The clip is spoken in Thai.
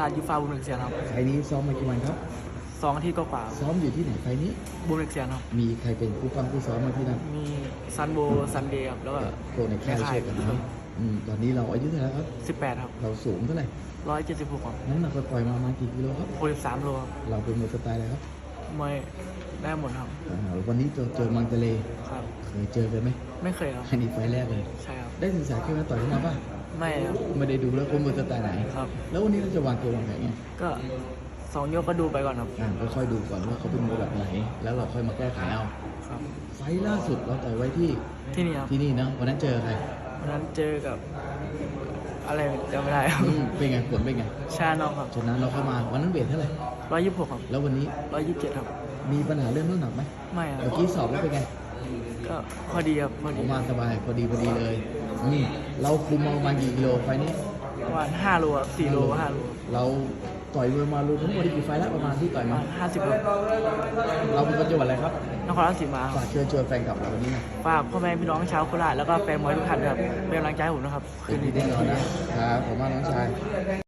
ราชยูฟาบุญเอกเซียนครับไฟล์นี้ซ้อมมากี่วันครับสองอาทิตย์ก็กว่าซ้อมอยู่ที่ไหนไฟล์นี้บุญเอกเซียนครับมีใครเป็นผู้ปั้มผู้ซ้อมมาที่นั่นมีซันโบซันเดย์ครับแล้วก็พวกในค่ายช่วยกันนะอืมตอนนี้เราอายุเท่าไหร่ครับสิบแปดครับเราสูงเท่าไหร่ร้อยเจ็ดสิบหกครับน้ำหนักปล่อยๆมาประมาณกี่กิโลครับหกสิบสามโลครับเราเป็นมวยสไตล์อะไรครับมวยได้หมดครับอ่าวันนี้เจอเจอมังเจเลครับเคยเจอกันไหมไม่เคยครับอันนี้ไฟล์แรกเลยใช่ครับได้ศึกษาเกมมาต่อยเข้ามาป่ะ ไม่ครับ ไม่ได้ดูแล้วคนมวยสไตล์ไหนครับ แล้ววันนี้เราจะวางเกมวางแผนไงก็สองยกก็ดูไปก่อนครับอ่าก็ค่อยดูก่อนว่าเขาเป็นมวยแบบไหน แล้วเราค่อยมาแก้ไขเอาครับ ไฟล์ล่าสุดเราต่อยไว้ที่ที่นี่ครับที่นี่นะวันนั้นเจอใครวันนั้นเจอกับ อะไรจำไม่ได้ครับอืมเป็นไงผลเป็นไงชาน้องครับชนะเราเข้ามาวันนั้นเวทเท่าไหร่ร้อยยี่สิบหกครับแล้ววันนี้ร้อยยี่สิบเจ็ดครับ มีปัญหาเรื่องน้ำหนักไหมไม่ครัเมื่บอกี้สอบแล้วเป็นไงก็พอดีครับพออดีอกมาสบายพอดีพอดีเลย อืมเราคุมมาประมาณกี่กิโลไฟล์นี้ ประมาณห้าโลครับสี่โลห้าโลเราต่อยมวยมารวมทั้งหมดกี่ไฟล์แล้วประมาณที่ต่อยประมามาณห้าสิบโลเราเป็นคนจังหวัดอะไรครับนครราชสีมาคฝารับกเชิญชวนแฟนคลับเราวันนี้หนะฝากพ่อแม่พี่น้องชาวโคราชแล้วก็แฟนมวยทุกท่านนะครับเป็นกำลังใจให้ผมนะครับเป็นที่แน่นอนนะครับผมว่าน้องชาย